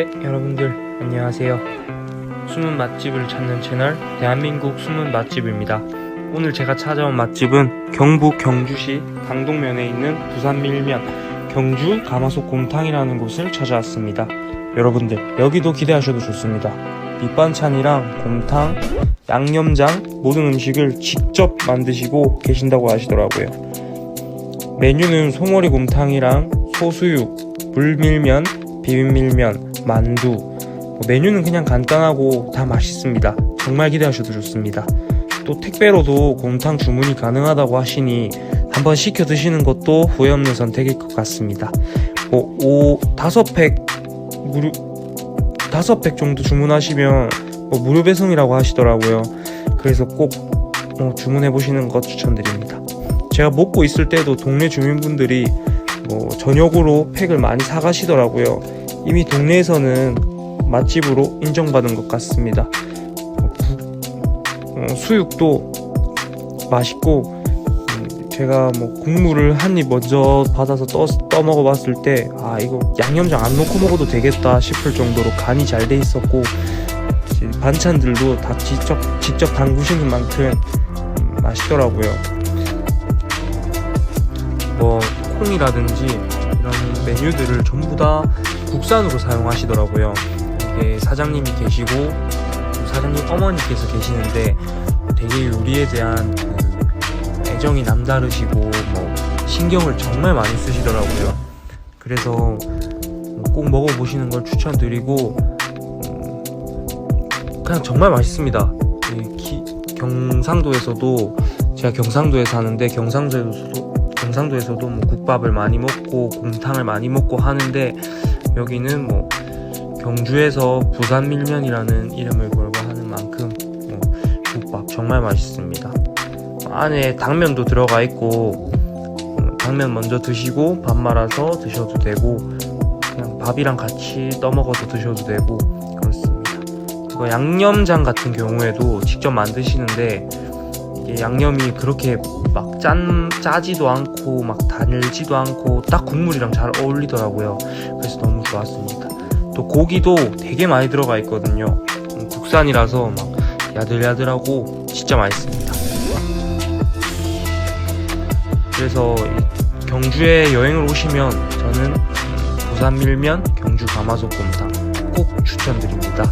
여러분들 안녕하세요. 숨은 맛집을 찾는 채널 대한민국 숨은 맛집입니다. 오늘 제가 찾아온 맛집은 경북 경주시 강동면에 있는 부산 밀면 경주 가마솥 곰탕이라는 곳을 찾아왔습니다. 여러분들 여기도 기대하셔도 좋습니다. 밑반찬이랑 곰탕, 양념장 모든 음식을 직접 만드시고 계신다고 하시더라고요. 메뉴는 송어리 곰탕이랑 소수육, 불밀면, 비빔밀면, 만두. 뭐 메뉴는 그냥 간단하고 다 맛있습니다. 정말 기대하셔도 좋습니다. 또 택배로도 곰탕 주문이 가능하다고 하시니 한번 시켜 드시는 것도 후회 없는 선택일 것 같습니다. 뭐, 오, 다섯 팩, 무료, 다섯 팩 정도 주문하시면 뭐 무료 배송이라고 하시더라고요. 그래서 꼭 어, 주문해 보시는 것 추천드립니다. 제가 먹고 있을 때도 동네 주민분들이 뭐 저녁으로 팩을 많이 사가시더라고요. 이미 동네에서는 맛집으로 인정받은 것 같습니다. 어, 부- 어, 수육도 맛있고 음, 제가 뭐 국물을 한 입 먼저 받아서 떠, 떠 먹어봤을 때 아 이거 양념장 안 넣고 먹어도 되겠다 싶을 정도로 간이 잘 돼 있었고 반찬들도 다 직접 직접 담그시는 만큼 음, 맛있더라고요. 뭐 콩이라든지 이런 메뉴들을 전부 다 국산으로 사용하시더라고요. 이게 사장님이 계시고 사장님 어머니께서 계시는데 되게 요리에 대한 그 애정이 남다르시고 뭐 신경을 정말 많이 쓰시더라고요. 그래서 꼭 먹어보시는 걸 추천드리고 음, 그냥 정말 맛있습니다. 경상도에서도 제가 경상도에 사는데 경상도에서도 경상도에서도 뭐 국밥을 많이 먹고 곰탕을 많이 먹고 하는데 여기는 뭐 경주에서 부산 밀면이라는 이름을 걸고 하는 만큼 뭐 국밥 정말 맛있습니다. 안에 당면도 들어가 있고 음, 당면 먼저 드시고 밥 말아서 드셔도 되고 그냥 밥이랑 같이 떠먹어서 드셔도 되고 그렇습니다. 양념장 같은 경우에도 직접 만드시는데 양념이 그렇게 막 짠 짜지도 않고 막 달지도 않고 딱 국물이랑 잘 어울리더라고요. 그래서 너무 좋았습니다. 또 고기도 되게 많이 들어가 있거든요. 음, 국산이라서 막 야들야들하고 진짜 맛있습니다. 그래서 이 경주에 여행을 오시면 저는 음, 부산 밀면 경주 가마솥 곰탕 꼭 추천드립니다.